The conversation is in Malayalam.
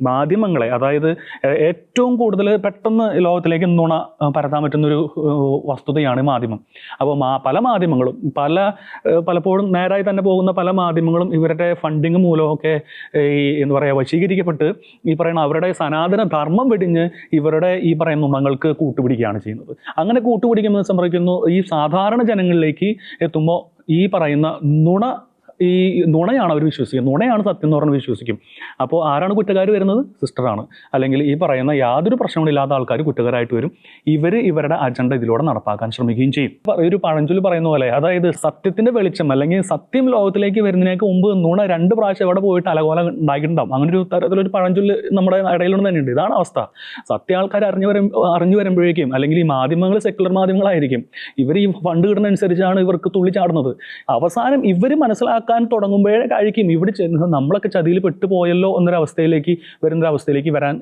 മാധ്യമങ്ങളെ അതായത് ഏറ്റവും കൂടുതൽ പെട്ടെന്ന് ലോകത്തിലേക്ക് നുണ പരത്താൻ പറ്റുന്നൊരു വസ്തുതയാണ് മാധ്യമം. അപ്പോൾ മാ പല മാധ്യമങ്ങളും പല പലപ്പോഴും നേരായി തന്നെ പോകുന്ന പല മാധ്യമങ്ങളും ഇവരുടെ ഫണ്ടിങ് മൂലമൊക്കെ ഈ എന്താ പറയുക വശീകരിക്കപ്പെട്ട് ഈ പറയുന്ന അവരുടെ സനാതന ധർമ്മം വെടിഞ്ഞ് ഇവരുടെ ഈ പറയുന്ന നുണങ്ങൾക്ക് കൂട്ടുപിടിക്കുകയാണ് ചെയ്യുന്നത്. അങ്ങനെ കൂട്ടുപിടിക്കുമ്പോൾ സംഭവിക്കുന്നു ഈ സാധാരണ ജനങ്ങളിലേക്ക് എത്തുമ്പോൾ ഈ പറയുന്ന നുണ ഈ നുണയാണ് അവർ വിശ്വസിക്കുന്നത്. നുണയാണ് സത്യം എന്ന് പറഞ്ഞ് വിശ്വസിക്കും. അപ്പോൾ ആരാണ് കുറ്റക്കാർ വരുന്നത്? സിസ്റ്ററാണ്. അല്ലെങ്കിൽ ഈ പറയുന്ന യാതൊരു പ്രശ്നങ്ങളില്ലാത്ത ആൾക്കാർ കുറ്റക്കാരായിട്ട് വരും. ഇവർ ഇവരുടെ അജണ്ട ഇതിലൂടെ നടപ്പാക്കാൻ ശ്രമിക്കുകയും ചെയ്യും. ഒരു പഴഞ്ചൊല്ലി പറയുന്ന പോലെ അതായത് സത്യത്തിന്റെ വെളിച്ചം അല്ലെങ്കിൽ സത്യം ലോകത്തിലേക്ക് വരുന്നതിനേക്ക് മുമ്പ് നുണ രണ്ട് പ്രാവശ്യം എവിടെ പോയിട്ട് അലകോല ഉണ്ടാക്കിയിട്ടുണ്ടാവും അങ്ങനെ ഒരു തരത്തിലൊരു പഴഞ്ചൊല്ല് നമ്മുടെ ഇടയിലൊന്നും തന്നെയുണ്ട് ഇതാണ് അവസ്ഥ. സത്യ ആൾക്കാർ അറിഞ്ഞു വരും അറിഞ്ഞു വരുമ്പോഴേക്കും അല്ലെങ്കിൽ ഈ മാധ്യമങ്ങൾ സെക്കുലർ മാധ്യമങ്ങളായിരിക്കും. ഇവർ ഈ ഫണ്ട് കിട്ടുന്നതനുസരിച്ചാണ് ഇവർക്ക് തുള്ളിച്ചാടുന്നത് അവസാനം ഇവർ മനസ്സിലാക്കാൻ തുടങ്ങുമ്പോഴേ കഴിക്കും ഇവിടെ ചെന്ന് നമ്മളൊക്കെ ചതിയിൽ പെട്ടുപോയല്ലോ എന്നൊരവസ്ഥയിലേക്ക് വരുന്നൊരവസ്ഥയിലേക്ക് വരാൻ